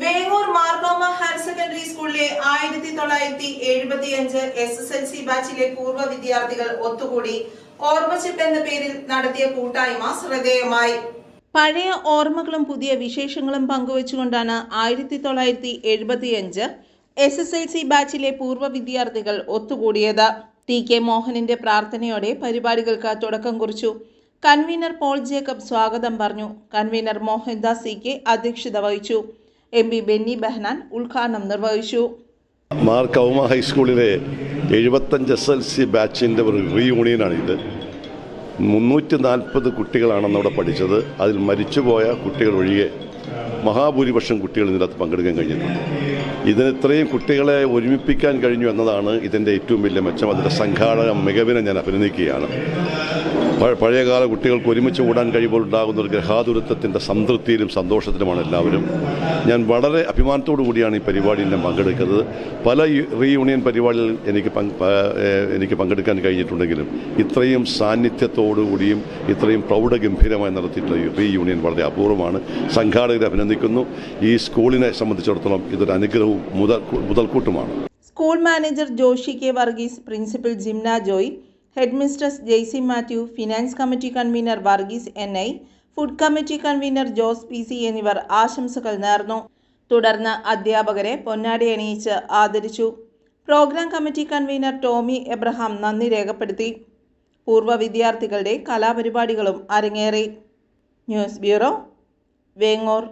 Vengoor Marthoma higher secondary സ്കൂളിലെ ആയിരത്തി തൊള്ളായിരത്തി എഴുപത്തി അഞ്ച് എസ് എസ് എൽ സി ബാച്ചിലെ പൂർവ വിദ്യാർത്ഥികൾ ഒത്തുകൂടി ഓർമ്മച്ചിപ്പ് എന്ന പേരിൽ നടത്തിയ കൂട്ടായ്മ ശ്രദ്ധേയമായി. പഴയ ഓർമ്മകളും പുതിയ വിശേഷങ്ങളും പങ്കുവച്ചുകൊണ്ടാണ് ആയിരത്തി തൊള്ളായിരത്തി എഴുപത്തിയഞ്ച് എസ് എസ് എൽ സി ബാച്ചിലെ പൂർവ വിദ്യാർത്ഥികൾ ഒത്തുകൂടിയത്. ടി കെ മോഹനിന്റെ പ്രാർത്ഥനയോടെ പരിപാടികൾക്ക് തുടക്കം കുറിച്ചു. കൺവീനർ പോൾ ജേക്കബ് സ്വാഗതം പറഞ്ഞു. കൺവീനർ മോഹൻദാസ് സി കെ അധ്യക്ഷത വഹിച്ചു. എം പി ബെന്നി ബെഹനാൻ ഉദ്ഘാടനം നിർവഹിച്ചു. മാർ കൗമ ഹൈസ്കൂളിലെ എഴുപത്തഞ്ച് എസ് എൽ സി ബാച്ചിന്റെ ഒരു റീയൂണിയനാണ് ഇത് മുന്നൂറ്റി നാൽപ്പത് കുട്ടികളാണെന്ന് അവിടെ പഠിച്ചത്. അതിൽ മരിച്ചുപോയ കുട്ടികൾ ഒഴികെ മഹാഭൂരിപക്ഷം കുട്ടികൾ ഇതിനകത്ത് പങ്കെടുക്കാൻ കഴിഞ്ഞിട്ടുണ്ട്. ഇതിന് ഇത്രയും കുട്ടികളെ ഒരുമിപ്പിക്കാൻ കഴിഞ്ഞു എന്നതാണ് ഇതിന്റെ ഏറ്റവും വലിയ മെച്ചം. അതിന്റെ സംഘാടക മികവിനെ ഞാൻ അഭിനന്ദിക്കുകയാണ്. പഴയകാല കുട്ടികൾക്ക് ഒരുമിച്ച് കൂടാൻ കഴിയുമ്പോൾ ഉണ്ടാകുന്ന ഒരു ഗ്രഹാതുരത്വത്തിന്റെ സംതൃപ്തിയിലും സന്തോഷത്തിലുമാണ് എല്ലാവരും. ഞാൻ വളരെ അഭിമാനത്തോടു കൂടിയാണ് ഈ പരിപാടിയിൽ ഞാൻ പങ്കെടുക്കുന്നത്. പല റീയൂണിയൻ പരിപാടികളിൽ എനിക്ക് എനിക്ക് പങ്കെടുക്കാൻ കഴിഞ്ഞിട്ടുണ്ടെങ്കിലും ഇത്രയും സാന്നിധ്യത്തോടുകൂടിയും ഇത്രയും പ്രൗഢഗംഭീരമായി നടത്തിയിട്ടുള്ള റീയൂണിയൻ വളരെ അപൂർവമാണ്. സംഘാടകരെ അഭിനന്ദിക്കുന്നു. ഈ സ്കൂളിനെ സംബന്ധിച്ചിടത്തോളം ഇതൊരു അനുഗ്രഹവും മുതൽ മുതൽക്കൂട്ടുമാണ്. School manager Joshi K Varghese principal Jimna Joy headmistress Jaisy Mathew finance committee convener Varghese N I food committee convener Jose P C എന്നിവർ ആശംസകൾ നേർന്നു. തുടർന്ന് അധ്യാപകരെ പൊന്നാടി അണിയിച്ച് ആദരിച്ചു. Programme committee convener Tomy Abraham നന്ദി രേഖപ്പെടുത്തി. പൂർവ വിദ്യാർത്ഥികളുടെ കലാപരിപാടികളും അരങ്ങേറി. News bureau Vengoor.